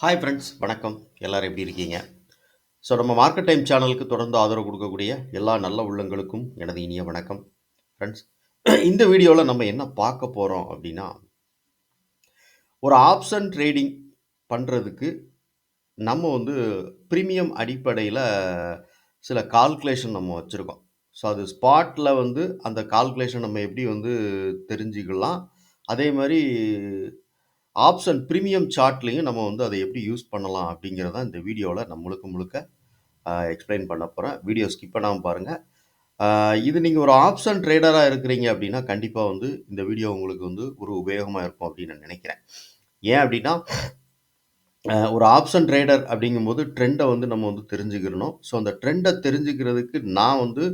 Hi friends வணக்கம். எல்லாரும் எப்படி இருக்கீங்க? ஸோ நம்ம மார்க்கெட் டைம் சேனலுக்கு தொடர்ந்து ஆதரவு கொடுக்கக்கூடிய எல்லா நல்ல உள்ளங்களுக்கும் எனது இனிய வணக்கம். ஃப்ரெண்ட்ஸ் இந்த வீடியோவில் நம்ம என்ன பார்க்க போகிறோம் அப்படின்னா ஒரு ஆப்ஷன் ட்ரேடிங் பண்ணுறதுக்கு நம்ம வந்து ப்ரீமியம் அடிப்படையில் சில கால்குலேஷன் நம்ம வச்சுருக்கோம். ஸோ அது ஸ்பாட்டில் வந்து அந்த கால்குலேஷன் நம்ம எப்படி வந்து தெரிஞ்சுக்கலாம். அதே மாதிரி ஆப்ஷன் ப்ரீமியம் சார்ட்லேயும் நம்ம வந்து அதை எப்படி யூஸ் பண்ணலாம் அப்படிங்கிறத இந்த வீடியோவில் நான் முழுக்க முழுக்க எக்ஸ்பிளைன் பண்ண போகிறேன் வீடியோ ஸ்கிப் பண்ணாமல் பாருங்கள் இது நீங்கள் ஒரு ஆப்ஷன் ட்ரேடராக இருக்கிறீங்க அப்படின்னா கண்டிப்பாக வந்து இந்த வீடியோ உங்களுக்கு வந்து ஒரு உபயோகமாக இருக்கும் அப்படின்னு நான் நினைக்கிறேன். ஏன் அப்படின்னா ஒரு ஆப்ஷன் ட்ரேடர் அப்படிங்கும்போது ட்ரெண்டை வந்து நம்ம வந்து தெரிஞ்சுக்கிறணும். ஸோ அந்த ட்ரெண்டை தெரிஞ்சுக்கிறதுக்கு நான் வந்து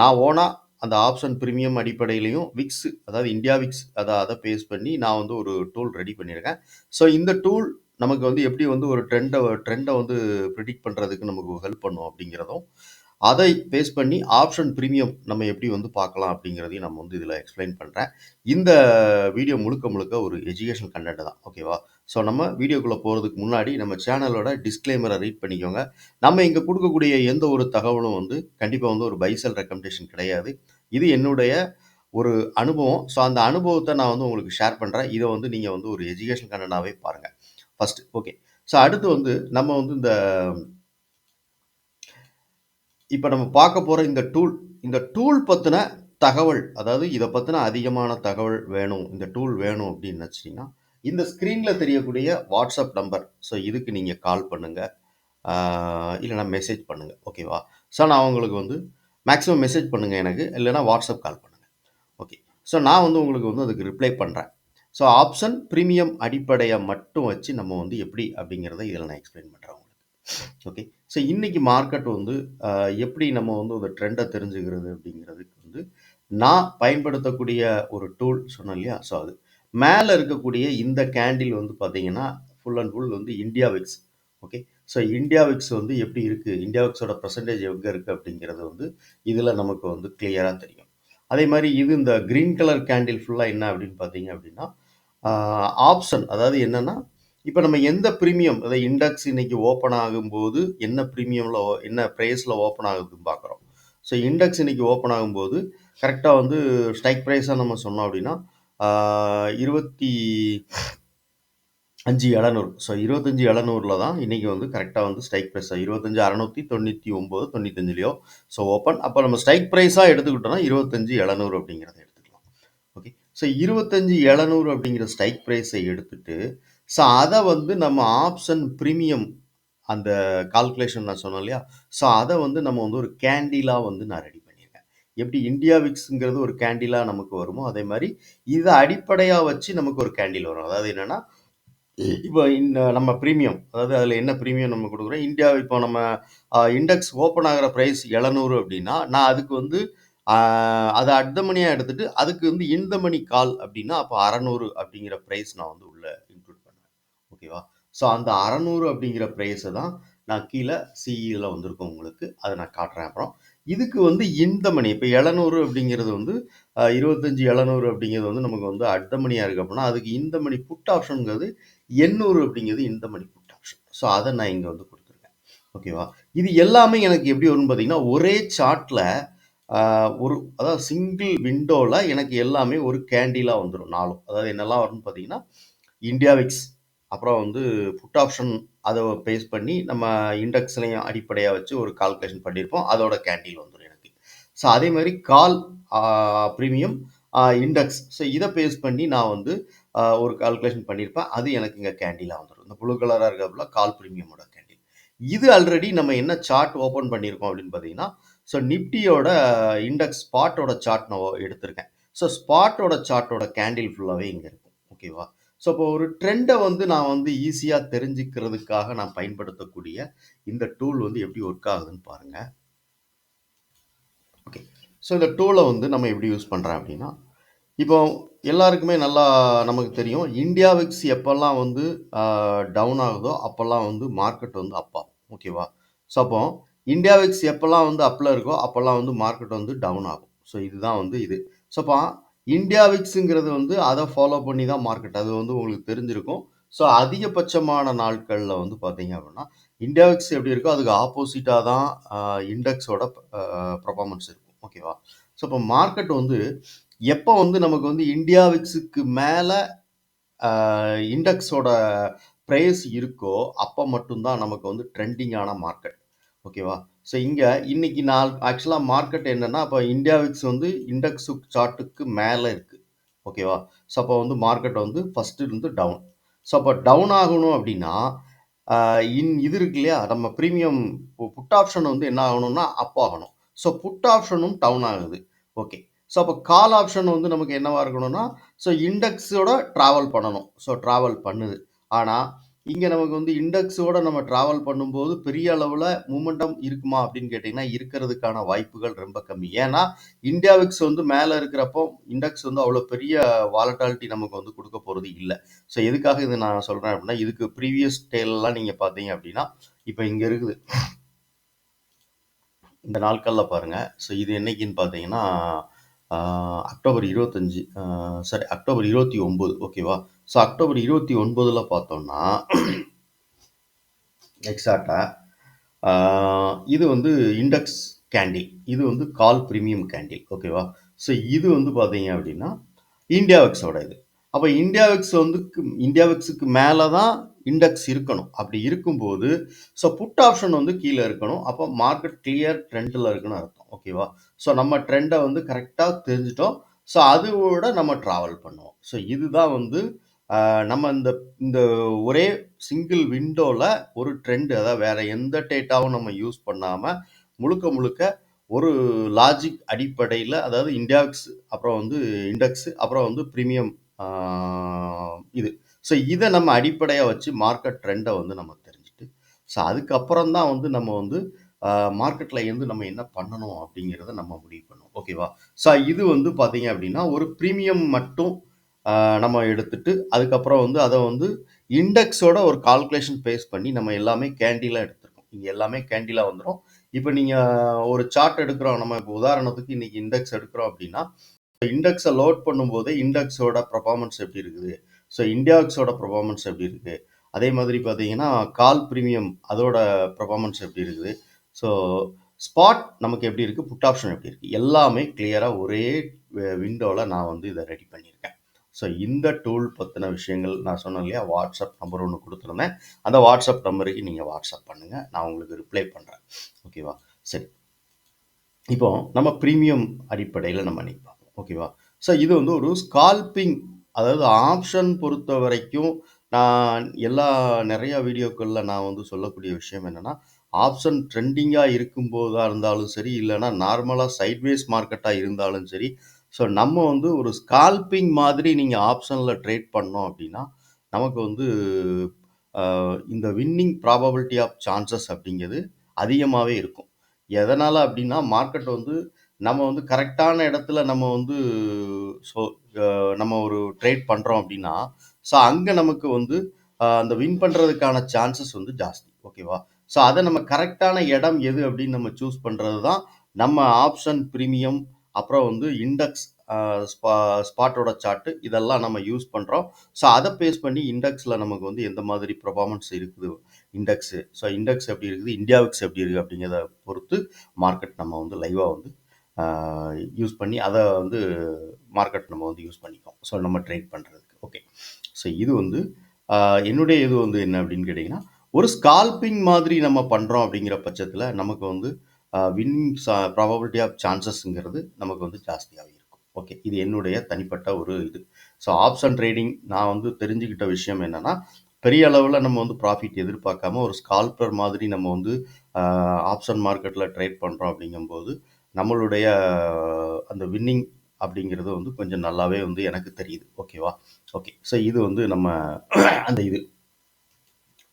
நான் ஓனாக அந்த ஆப்ஷன் ப்ரீமியம் அடிப்படையிலையும் விக்ஸ் அதாவது இந்தியா விக்ஸ் அதை அதை பேஸ் பண்ணி நான் வந்து ஒரு டூல் ரெடி பண்ணியிருக்கேன். ஸோ இந்த டூல் நமக்கு வந்து எப்படி வந்து ஒரு ட்ரெண்டை ட்ரெண்டை வந்து ப்ரிடிக்ட் பண்ணுறதுக்கு நமக்கு ஹெல்ப் பண்ணும் அப்படிங்கிறதும் அதை பேஸ் பண்ணி ஆப்ஷன் ப்ரீமியம் நம்ம எப்படி வந்து பார்க்கலாம் அப்படிங்கிறதையும் நம்ம வந்து இதில் எக்ஸ்பிளைன் பண்ணுறேன் இந்த வீடியோ முழுக்க முழுக்க ஒரு எஜுகேஷன் கண்டென்ட் தான் ஓகேவா ஸோ நம்ம வீடியோக்குள்ளே போகிறதுக்கு முன்னாடி நம்ம சேனலோட டிஸ்க்ளைமரை ரீட் பண்ணிக்கோங்க. நம்ம இங்கே கொடுக்கக்கூடிய எந்த ஒரு தகவலும் வந்து கண்டிப்பாக வந்து ஒரு பைசல் ரெக்கமெண்டேஷன் கிடையாது. இது என்னுடைய ஒரு அனுபவம். ஸோ அந்த அனுபவத்தை நான் வந்து உங்களுக்கு ஷேர் பண்ணுறேன் இதை வந்து நீங்கள் வந்து ஒரு எஜுகேஷன் கண்டனாகவே பாருங்கள் ஃபஸ்ட்டு ஓகே ஸோ அடுத்து வந்து நம்ம வந்து இந்த இப்போ நம்ம பார்க்க போகிற இந்த டூல் இந்த டூல் பற்றின தகவல் அதாவது இதை பற்றின அதிகமான தகவல் வேணும் இந்த டூல் வேணும் அப்படின்னு நினச்சிட்டிங்கன்னா இந்த ஸ்க்ரீனில் தெரியக்கூடிய வாட்ஸ்அப் நம்பர் ஸோ இதுக்கு நீங்கள் கால் பண்ணுங்கள் இல்லைனா மெசேஜ் பண்ணுங்கள் ஓகேவா ஸோ நான் உங்களுக்கு வந்து மேக்ஸிமம் மெசேஜ் பண்ணுங்கள் எனக்கு இல்லைனா வாட்ஸ்அப் கால் பண்ணுங்கள் ஓகே ஸோ நான் வந்து உங்களுக்கு வந்து அதுக்கு ரிப்ளை பண்ணுறேன் ஸோ ஆப்ஷன் ப்ரீமியம் அடிப்படையை மட்டும் வச்சு நம்ம வந்து எப்படி அப்படிங்கிறத இதில் நான் எக்ஸ்பிளைன் பண்ணுறேன் உங்களுக்கு. ஓகே ஸோ இன்றைக்கி மார்க்கெட் வந்து எப்படி நம்ம வந்து ஒரு ட்ரெண்டை தெரிஞ்சுக்கிறது அப்படிங்கிறதுக்கு வந்து நான் பயன்படுத்தக்கூடிய ஒரு டூல் சொன்னேன் இல்லையா? ஸோ அது. மேலே இருக்கக்கூடிய இந்த கேண்டில் வந்து பார்த்தீங்கன்னா ஃபுல் அண்ட் ஃபுல் வந்து India VIX okay so India VIX வந்து எப்படி இருக்குது இந்தியாவிக்ஸோட பர்சன்டேஜ் எங்கே இருக்குது அப்படிங்கிறது வந்து இதில் நமக்கு வந்து கிளியராக தெரியும். அதே மாதிரி இது இந்த க்ரீன் கலர் கேண்டில் ஃபுல்லாக என்ன அப்படின்னு பார்த்தீங்க அப்படின்னா ஆப்ஷன் அதாவது என்னென்னா இப்போ நம்ம எந்த ப்ரீமியம் அதாவது இண்டெக்ஸ் இன்னைக்கு ஓப்பன் ஆகும்போது என்ன ப்ரீமியமில் என்ன ப்ரைஸில் ஓப்பன் ஆகுதுன்னு பார்க்குறோம். ஸோ இண்டெக்ஸ் இன்னைக்கு ஓப்பன் ஆகும்போது கரெக்டாக வந்து ஸ்ட்ரைக் ப்ரைஸாக நம்ம சொன்னோம் அப்படின்னா இருபத்தி அஞ்சு எழுநூறு. ஸோ இருபத்தஞ்சி எழுநூறில் தான் இன்றைக்கி வந்து கரெக்டாக வந்து ஸ்ட்ரைக் ப்ரைஸ் இருபத்தஞ்சி அறநூற்றி தொண்ணூற்றி ஒம்பது தொண்ணூத்தஞ்சுலையோ. ஸோ ஓப்பன் அப்போ நம்ம ஸ்ட்ரைக் ப்ரைஸாக எடுத்துக்கிட்டோம்னா இருபத்தஞ்சி எழுநூறு அப்படிங்கிறத எடுத்துக்கலாம். ஓகே ஸோ இருபத்தஞ்சி எழுநூறு அப்படிங்கிற ஸ்ட்ரைக் ப்ரைஸை எடுத்துட்டு ஸோ அதை வந்து நம்ம ஆப்ஷன் ப்ரீமியம் அந்த கால்குலேஷன் நான் சொன்னேன் இல்லையா? ஸோ அதை வந்து நம்ம வந்து ஒரு கேண்டிலாக வந்து நான் ரெடி பண்ணியிருக்கேன். எப்படி இந்தியா விக்ஸுங்கிறது ஒரு கேண்டிலாக நமக்கு வருமோ அதே மாதிரி இதை அடிப்படையாக வச்சு நமக்கு ஒரு கேண்டில் வரும். அதாவது என்னென்னா இப்போ இந்த நம்ம ப்ரீமியம் அதாவது அதில் என்ன ப்ரீமியம் நம்ம கொடுக்குறோம்? இந்தியா இப்போ நம்ம இண்டெக்ஸ் ஓப்பன் ஆகிற ப்ரைஸ் எழுநூறு அப்படின்னா நான் அதுக்கு வந்து அதை அட் மணியாக எடுத்துட்டு அதுக்கு வந்து இந்த மணி கால் அப்படின்னா அப்போ அறநூறு அப்படிங்கிற ப்ரைஸ் நான் வந்து உள்ள இன்க்ளூட் பண்ணுவேன். ஓகேவா ஸோ அந்த அறநூறு அப்படிங்கிற ப்ரைஸை தான் நான் கீழே சிஇல வந்திருக்கோம் உங்களுக்கு. அதை நான் காட்டுறேன் அப்புறம். இதுக்கு வந்து இந்த மணி இப்போ எழுநூறு அப்படிங்கிறது வந்து இருபத்தஞ்சி எழுநூறு அப்படிங்கிறது வந்து நமக்கு வந்து அட் மணியாக இருக்கு அப்படின்னா அதுக்கு இந்த மணி புட் ஆப்ஷனுங்கிறது எண்ணூறு அப்படிங்கிறது இந்த மணி ஆப்ஷன் ஸோ அதை நான் இங்கே வந்து கொடுத்துருக்கேன். ஓகேவா இது எல்லாமே எனக்கு எப்படி வரும்னு பார்த்தீங்கன்னா ஒரே சார்ட்டில் ஒரு அதாவது சிங்கிள் விண்டோவில் எனக்கு எல்லாமே ஒரு கேண்டிலாக வந்துடும் நாலும். அதாவது என்னெல்லாம் வரும்னு பார்த்தீங்கன்னா இந்தியாவிக்ஸ் அப்புறம் வந்து புட் ஆப்ஷன் அதை பேஸ் பண்ணி நம்ம இண்டெக்ஸ்லையும் அடிப்படையாக வச்சு ஒரு கால்குலேஷன் பண்ணியிருப்போம் அதோட கேண்டில் வந்துடும் எனக்கு. ஸோ அதே மாதிரி கால் ப்ரீமியம் இண்டெக்ஸ் ஸோ இதை பேஸ் பண்ணி நான் வந்து ஒரு கால்குலேஷன் பண்ணியிருப்பேன் அது எனக்கு இங்கே கேண்டிலாக வந்துடும் இந்த ப்ளூ கலராக இருக்கிறப்பில் கால் ப்ரீமியமோட கேண்டில் இது ஆல்ரெடி நம்ம என்ன சார்ட் ஓப்பன் பண்ணியிருக்கோம் அப்படின்னு பார்த்தீங்கன்னா ஸோ நிப்டியோட இண்டெக்ஸ் ஸ்பாட்டோட சார்ட் நான் எடுத்திருக்கேன். ஸோ ஸ்பாட்டோட சார்ட்டோட கேண்டில் ஃபுல்லாகவே இங்கே இருக்கும். ஓகேவா ஸோ இப்போ ஒரு ட்ரெண்டை வந்து நான் வந்து ஈஸியாக தெரிஞ்சுக்கிறதுக்காக நான் பயன்படுத்தக்கூடிய இந்த டூல் வந்து எப்படி ஒர்க் ஆகுதுன்னு பாருங்கள் ஓகே ஸோ இந்த டூலை வந்து நம்ம எப்படி யூஸ் பண்ணுறேன் அப்படின்னா இப்போ எல்லாருக்குமே நல்லா நமக்கு தெரியும். இந்தியா விக்ஸ் எப்போல்லாம் வந்து டவுன் ஆகுதோ அப்போல்லாம் வந்து மார்க்கெட் வந்து அப்பா ஓகேவா ஸோ அப்போ இந்தியா விக்ஸ் எப்போல்லாம் வந்து அப்பில் இருக்கோ அப்போல்லாம் வந்து மார்க்கெட் வந்து டவுன் ஆகும். ஸோ இதுதான் வந்து இது. ஸோ அப்போ இந்தியா விக்ஸுங்கிறது வந்து அதை ஃபாலோ பண்ணி தான் மார்க்கெட் அது வந்து உங்களுக்கு தெரிஞ்சிருக்கும். ஸோ அதிகபட்சமான நாட்களில் வந்து பார்த்தீங்க அப்படின்னா இண்டெக்ஸ் எப்படி இருக்கோ அதுக்கு ஆப்போசிட்டாக தான் இண்டெக்ஸோட பர்ஃபார்மன்ஸ் இருக்கும். ஓகேவா ஸோ இப்போ மார்க்கெட் வந்து எப்போ வந்து நமக்கு வந்து இந்தியா விக்ஸுக்கு மேலே இண்டெக்ஸோட ப்ரைஸ் இருக்கோ அப்போ மட்டும்தான் நமக்கு வந்து ட்ரெண்டிங்கான மார்க்கெட் ஓகேவா ஸோ இங்கே இன்னைக்கு நாள் ஆக்சுவலாக மார்க்கெட் என்னன்னா அப்போ இந்தியா விக்ஸ் வந்து இண்டெக்ஸ் சார்ட்டுக்கு மேலே இருக்குது ஓகேவா ஸோ அப்போ வந்து மார்க்கெட் வந்து ஃபஸ்ட்டு இருந்து டவுன் ஸோ அப்போ டவுன் ஆகணும் அப்படின்னா இன் இது இருக்கு இல்லையா? நம்ம ப்ரீமியம் புட் ஆப்ஷன் வந்து என்ன ஆகணும்னா அப் ஆகணும். ஸோ புட் ஆப்ஷனும் டவுன் ஆகுது. ஓகே ஸோ அப்போ கால் ஆப்ஷன் வந்து நமக்கு என்னவாக இருக்கணும்னா ஸோ இண்டெக்ஸோட ட்ராவல் பண்ணணும். ஸோ ட்ராவல் பண்ணுது. ஆனால் இங்கே நமக்கு வந்து இண்டெக்ஸோட நம்ம ட்ராவல் பண்ணும்போது பெரிய அளவில் மூமெண்டம் இருக்குமா அப்படின்னு கேட்டிங்கன்னா இருக்கிறதுக்கான வாய்ப்புகள் ரொம்ப கம்மி. ஏன்னா இந்தியாவிக்ஸ் வந்து மேலே இருக்கிறப்போ இண்டெக்ஸ் வந்து அவ்வளோ பெரிய வாலட்டாலிட்டி நமக்கு வந்து கொடுக்க போகிறது இல்லை. ஸோ எதுக்காக இது நான் சொல்கிறேன் அப்படின்னா இதுக்கு ப்ரீவியஸ் டேலெலாம் நீங்கள் பார்த்தீங்க அப்படின்னா இப்போ இங்கே இருக்குது. இந்த நாட்களில் பாருங்கள் ஸோ இது என்னைக்குன்னு பார்த்தீங்கன்னா அக்டோபர் இருபத்தஞ்சி சாரி அக்டோபர் இருபத்தி ஒம்பது ஓகேவா ஸோ அக்டோபர் இருபத்தி ஒன்பதில் பார்த்தோம்னா எக்ஸாக்டாக இது வந்து இண்டெக்ஸ் கேண்டில் இது வந்து கால் ப்ரீமியம் கேண்டில் ஓகேவா ஸோ இது வந்து பார்த்தீங்க அப்படின்னா இந்தியாவெக்ஸோட இது. அப்போ இந்தியாவெக்ஸ் வந்து இந்தியா விக்ஸுக்கு மேலே தான் இண்டெக்ஸ் இருக்கணும். அப்படி இருக்கும்போது ஸோ புட் ஆப்ஷன் வந்து கீழே இருக்கணும். அப்போ மார்க்கெட் கிளியர் ட்ரெண்டில் இருக்குன்னு அர்த்தம். ஓகேவா ஸோ நம்ம ட்ரெண்டை வந்து கரெக்டாக தெரிஞ்சிட்டோம். ஸோ அதோட நம்ம ட்ராவல் பண்ணுவோம். ஸோ இதுதான் வந்து நம்ம இந்த இந்த ஒரே சிங்கிள் விண்டோவில் ஒரு ட்ரெண்ட் அதாவது வேறு எந்த டேட்டாவும் நம்ம யூஸ் பண்ணாமல் முழுக்க முழுக்க ஒரு லாஜிக் அடிப்படையில் அதாவது இண்டெக்ஸ் அப்புறம் வந்து இண்டெக்ஸு அப்புறம் வந்து ப்ரீமியம் இது. ஸோ இதை நம்ம அடிப்படையாக வச்சு மார்க்கெட் ட்ரெண்டை வந்து நம்ம தெரிஞ்சுட்டு ஸோ அதுக்கப்புறம் தான் வந்து நம்ம வந்து மார்க்கெட்டில் இருந்து நம்ம என்ன பண்ணணும் அப்படிங்கிறத நம்ம முடிவு பண்ணுவோம். ஓகேவா ஸோ இது வந்து பார்த்தீங்க அப்படின்னா ஒரு ப்ரீமியம் மட்டும் நம்ம எடுத்துட்டு அதுக்கப்புறம் வந்து அதை வந்து இண்டெக்ஸோட ஒரு கால்குலேஷன் பேஸ் பண்ணி நம்ம எல்லாமே கேண்டிலாக எடுத்துருக்கோம். இங்கே எல்லாமே கேண்டிலாக வந்துடும் இப்போ நீங்கள் ஒரு சார்ட் எடுக்கிறோம். நம்ம இப்போ உதாரணத்துக்கு இன்றைக்கி இண்டெக்ஸ் எடுக்கிறோம் அப்படின்னா இண்டெக்ஸை லோட் பண்ணும்போது இண்டெக்ஸோட பர்ஃபார்மன்ஸ் எப்படி இருக்குது? ஸோ இண்டியாக்ஸோட பர்ஃபார்மன்ஸ் எப்படி இருக்குது அதே மாதிரி பார்த்தீங்கன்னா கால் ப்ரீமியம் அதோட பர்ஃபார்மன்ஸ் எப்படி இருக்குது? ஸோ ஸ்பாட் நமக்கு எப்படி இருக்குது புட் ஆப்ஷன் எப்படி இருக்குது எல்லாமே கிளியராக ஒரே விண்டோவில் நான் வந்து இதை ரெடி பண்ணியிருக்கேன். ஸோ இந்த டூல் பற்றின விஷயங்கள் நான் சொன்னேன் இல்லையா? வாட்ஸ்அப் நம்பர் ஒன்று கொடுத்துருந்தேன். அந்த வாட்ஸ்அப் நம்பருக்கு நீங்கள் வாட்ஸ்அப் பண்ணுங்கள் நான் உங்களுக்கு ரிப்ளை பண்ணுறேன் ஓகேவா சரி. இப்போ நம்ம ப்ரீமியம் அடிப்படையில் நம்ம இன்னைக்கு ஓகேவா ஸோ இது வந்து ஒரு ஸ்கால்பிங் அதாவது ஆப்ஷன் பொறுத்த வரைக்கும் நான் எல்லா நிறையா வீடியோக்களில் நான் வந்து சொல்லக்கூடிய விஷயம் என்னென்னா ஆப்ஷன் ட்ரெண்டிங்காக இருக்கும்போதாக இருந்தாலும் சரி இல்லைன்னா நார்மலாக சைட்வேஸ் மார்க்கெட்டாக இருந்தாலும் சரி ஸோ நம்ம வந்து ஒரு ஸ்கால்பிங் மாதிரி நீங்கள் ஆப்ஷனில் ட்ரேட் பண்ணோம் அப்படின்னா நமக்கு வந்து இந்த வின்னிங் ப்ராபபிலிட்டி ஆஃப் சான்சஸ் அப்படிங்கிறது அதிகமாகவே இருக்கும். எதனால் அப்படின்னா மார்க்கெட் வந்து நம்ம வந்து கரெக்டான இடத்துல நம்ம வந்து ஸோ நம்ம ஒரு ட்ரேட் பண்ணுறோம் அப்படின்னா ஸோ அங்கே நமக்கு வந்து அந்த வின் பண்ணுறதுக்கான சான்சஸ் வந்து ஜாஸ்தி ஓகேவா ஸோ அதை நம்ம கரெக்டான இடம் எது அப்படின்னு நம்ம சூஸ் பண்ணுறது தான் நம்ம ஆப்ஷன் ப்ரீமியம் அப்புறம் வந்து இண்டெக்ஸ் ஸ்பா ஸ்பாட்டோட சார்ட்டு இதெல்லாம் நம்ம யூஸ் பண்ணுறோம் ஸோ அதை பேஸ் பண்ணி இண்டெக்ஸில் நமக்கு வந்து எந்த மாதிரி பர்ஃபார்மன்ஸ் இருக்குது? இண்டெக்ஸு ஸோ இண்டெக்ஸ் எப்படி இருக்குது? இந்தியாவுக்ஸ் எப்படி இருக்குது அப்படிங்கிறத பொறுத்து மார்க்கெட் நம்ம வந்து லைவாக வந்து யூஸ் பண்ணி அதை வந்து மார்க்கெட் நம்ம வந்து யூஸ் பண்ணிக்கோம். ஸோ நம்ம ட்ரேட் பண்ணுறதுக்கு ஓகே ஸோ இது வந்து என்னுடைய இது வந்து என்ன அப்படின்னு கேட்டிங்கன்னா ஒரு ஸ்கால்பிங் மாதிரி நம்ம பண்ணுறோம் அப்படிங்கிற பட்சத்தில் நமக்கு வந்து வின்னிங் ப்ராபபிலிட்டி ஆஃப் சான்சஸ்ங்கிறது நமக்கு வந்து ஜாஸ்தியாகவே இருக்கும். ஓகே இது என்னுடைய தனிப்பட்ட ஒரு இது. ஸோ ஆப்ஷன் ட்ரேடிங் நான் வந்து தெரிஞ்சுக்கிட்ட விஷயம் என்னென்னா பெரிய அளவில் நம்ம வந்து ப்ராஃபிட் எதிர்பார்க்காம ஒரு ஸ்கால்பர் மாதிரி நம்ம வந்து ஆப்ஷன் மார்க்கெட்டில் ட்ரேட் பண்ணுறோம் அப்படிங்கும்போது நம்மளுடைய அந்த வின்னிங் அப்படிங்கிறது வந்து கொஞ்சம் நல்லாவே வந்து எனக்கு தெரியுது. ஓகேவா ஓகே ஸோ இது வந்து நம்ம அந்த இது.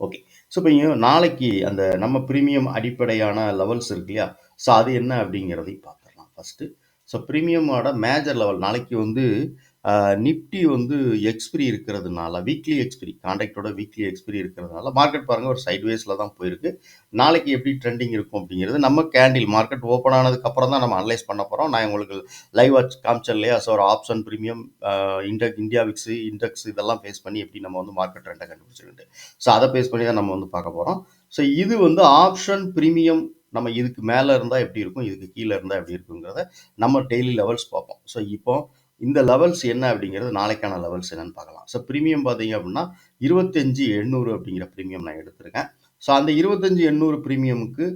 ஓகே ஸோ இப்போ நாளைக்கு அந்த நம்ம ப்ரீமியம் அடிப்படையான லெவல்ஸ் இருக்கு இல்லையா? ஸோ அது என்ன அப்படிங்கிறதையும் பார்த்துடலாம். ஃபஸ்ட்டு ஸோ ப்ரீமியமோட மேஜர் லெவல் நாளைக்கு வந்து நிஃப்டி வந்து எக்ஸ்பிரி இருக்கிறதுனால வீக்லி எக்ஸ்பிரி கான்டாக்டோட வீக்லி எக்ஸ்பிரி இருக்கிறதுனால மார்க்கெட் பாருங்கள் ஒரு சைட்வேஸில் தான் போயிருக்கு. நாளைக்கு எப்படி ட்ரெண்டிங் இருக்கும் அப்படிங்கிறது நம்ம கேண்டில் மார்க்கெட் ஓப்பன் ஆனதுக்கப்புறம் தான் நம்ம அனலைஸ் பண்ண போகிறோம் நான் உங்களுக்கு லைவ் வாட்ச் காமிச்சேன் இல்லையா? ஸோ ஒரு ஆப்ஷன் ப்ரீமியம் இண்டக் இந்தியா விக்ஸ் இண்டெக்ஸ் இதெல்லாம் ஃபேஸ் பண்ணி எப்படி நம்ம வந்து மார்க்கெட் ட்ரெண்டை கண்டுபிடிச்சிருக்கு ஸோ அதை பேஸ் பண்ணி தான் நம்ம வந்து பார்க்க போகிறோம் ஸோ இது வந்து ஆப்ஷன் ப்ரீமியம் நம்ம இதுக்கு மேலே இருந்தால் எப்படி இருக்கும் இதுக்கு கீழே இருந்தால் எப்படி இருக்குங்கிறத நம்ம டெய்லி லெவல்ஸ் பார்ப்போம். ஸோ இப்போ இந்த லெவல்ஸ் என்ன அப்படிங்கிறது நாளைக்கான லெவல்ஸ் என்னன்னு பார்க்கலாம். ஸோ ப்ரீமியம் பார்த்தீங்க அப்படின்னா இருபத்தஞ்சி எண்ணூறு அப்படிங்கிற ப்ரீமியம் நான் எடுத்திருக்கேன். ஸோ அந்த இருபத்தஞ்சி எண்ணூறு ப்ரீமியமுக்கு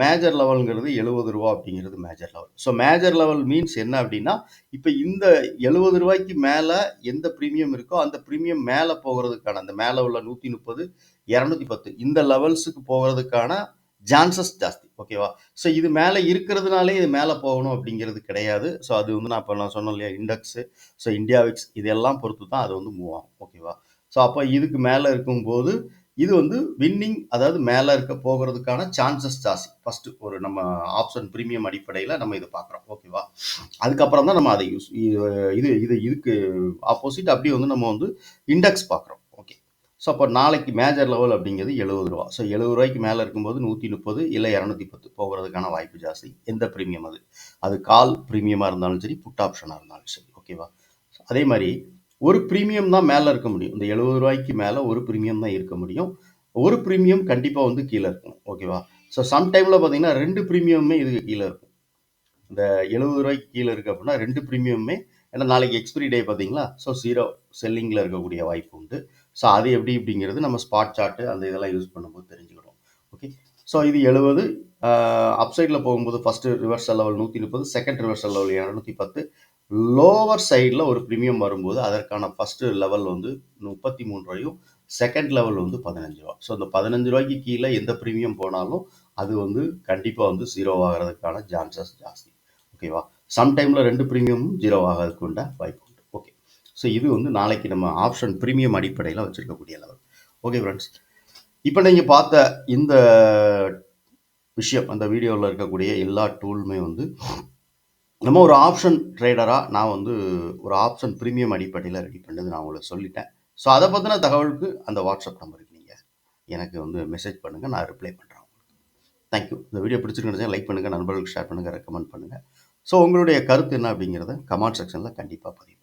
மேஜர் லெவலுங்கிறது எழுபது ரூபா அப்படிங்கிறது major level so major level means என்ன அப்படின்னா இப்போ இந்த எழுபது ரூபாய்க்கு மேலே எந்த ப்ரீமியம் இருக்கோ அந்த ப்ரீமியம் மேலே போகிறதுக்கான அந்த மேலே உள்ள நூற்றி முப்பது இரநூத்தி பத்து இந்த லெவல்ஸுக்கு போகிறதுக்கான சான்சஸ் ஜாஸ்தி ஓகேவா ஸோ இது மேலே இருக்கிறதுனாலே இது மேலே போகணும் அப்படிங்கிறது கிடையாது. ஸோ அது வந்து நான் இப்போ நான் சொன்னேன் இல்லையா இண்டெக்ஸு ஸோ இந்தியாவிக்ஸ் இதெல்லாம் பொறுத்து தான் அது வந்து மூவ் ஆகும் ஓகேவா ஸோ அப்போ இதுக்கு மேலே இருக்கும்போது இது வந்து வின்னிங் அதாவது மேலே இருக்க போகிறதுக்கான சான்சஸ் ஜாஸ்தி. ஃபஸ்ட்டு ஒரு நம்ம ஆப்ஷன் ப்ரீமியம் அடிப்படையில் நம்ம இதை பார்க்குறோம் ஓகேவா அதுக்கப்புறம் தான் நம்ம அதை யூஸ் இது இது இதுக்கு ஆப்போசிட் அப்படியே வந்து நம்ம வந்து இண்டெக்ஸ் பார்க்குறோம். ஸோ அப்போ நாளைக்கு மேஜர் லெவல் அப்படிங்கிறது எழுபது ரூபா. ஸோ எழுபது ரூபாய்க்கு மேலே இருக்கும்போது நூற்றி முப்பது இல்லை இரநூத்தி பத்து போகிறதுக்கான வாய்ப்பு ஜாஸ்தி. எந்த ப்ரீமியம் அது? அது கால் ப்ரீமியமாக இருந்தாலும் சரி புட் ஆப்ஷனாக இருந்தாலும் சரி ஓகேவா அதே மாதிரி ஒரு ப்ரீமியம் தான் மேலே இருக்க முடியும். இந்த எழுபது ரூபாய்க்கு மேலே ஒரு ப்ரீமியம் தான் இருக்க முடியும். ஒரு ப்ரீமியம் கண்டிப்பாக வந்து கீழே இருக்கும் ஓகேவா ஸோ சம்டைமில் பார்த்தீங்கன்னா ரெண்டு ப்ரீமியமுமே இதுக்கு கீழே இருக்கும். இந்த எழுபது ரூபாய்க்கு கீழே இருக்குது அப்படின்னா ரெண்டு ப்ரீமியமுமே ஏன்னா நாளைக்கு எக்ஸ்பிரி டே பார்த்தீங்களா ஸோ ஜீரோ செல்லிங்கில் இருக்கக்கூடிய வாய்ப்பு உண்டு. ஸோ அது எப்படி இப்படிங்கிறது நம்ம ஸ்பாட் சார்ட்டு அந்த இதெல்லாம் யூஸ் பண்ணும்போது தெரிஞ்சுக்கிறோம் ஓகே ஸோ இது எழுபது அப்சைடில் போகும்போது ஃபஸ்ட்டு ரிவர்சல் லெவல் நூற்றி முப்பது செகண்ட் ரிவர்சல் லெவல் இரநூத்தி பத்து. லோவர் சைடில் ஒரு ப்ரீமியம் வரும்போது அதற்கான ஃபஸ்ட்டு லெவல் வந்து முப்பத்தி மூணு ரூபாயும் செகண்ட் லெவல் வந்து பதினஞ்சு ரூபா ஸோ இந்த பதினஞ்சு ரூபாய்க்கு கீழே எந்த ப்ரீமியம் போனாலும் அது வந்து கண்டிப்பாக வந்து ஜீரோ ஆகிறதுக்கான சான்சஸ் ஜாஸ்தி. ஓகேவா சம்டைமில் ரெண்டு ப்ரீமியமும் ஜீரோ ஆகிறதுக்கு உண்டா வாய்ப்பு ஸோ இது வந்து நாளைக்கு நம்ம ஆப்ஷன் ப்ரீமியம் அடிப்படையில் வச்சுருக்கக்கூடிய லெவல் ஓகே ஃப்ரெண்ட்ஸ் இப்போ நீங்கள் பார்த்த இந்த விஷயம் அந்த வீடியோவில் இருக்கக்கூடிய எல்லா டூலுமே வந்து நம்ம ஒரு ஆப்ஷன் ட்ரேடராக நான் வந்து ஒரு ஆப்ஷன் ப்ரீமியம் அடிப்படையில் ரெடி பண்ணது நான் உங்களுக்கு சொல்லிட்டேன். ஸோ அதை பற்றின தகவலுக்கு அந்த வாட்ஸ்அப் நம்பருக்கு நீங்கள் எனக்கு வந்து மெசேஜ் பண்ணுங்கள் நான் ரிப்ளை பண்ணுறேன் உங்களுக்கு. தேங்க்யூ இந்த வீடியோ பிடிச்சிருக்கேன் லைக் பண்ணுங்கள் நண்பர்களுக்கு ஷேர் பண்ணுங்கள் ரெக்கமெண்ட் பண்ணுங்கள் ஸோ உங்களுடைய கருத்து என்ன அப்படிங்கிறத கமெண்ட் செக்ஷனில் கண்டிப்பாக பதிவு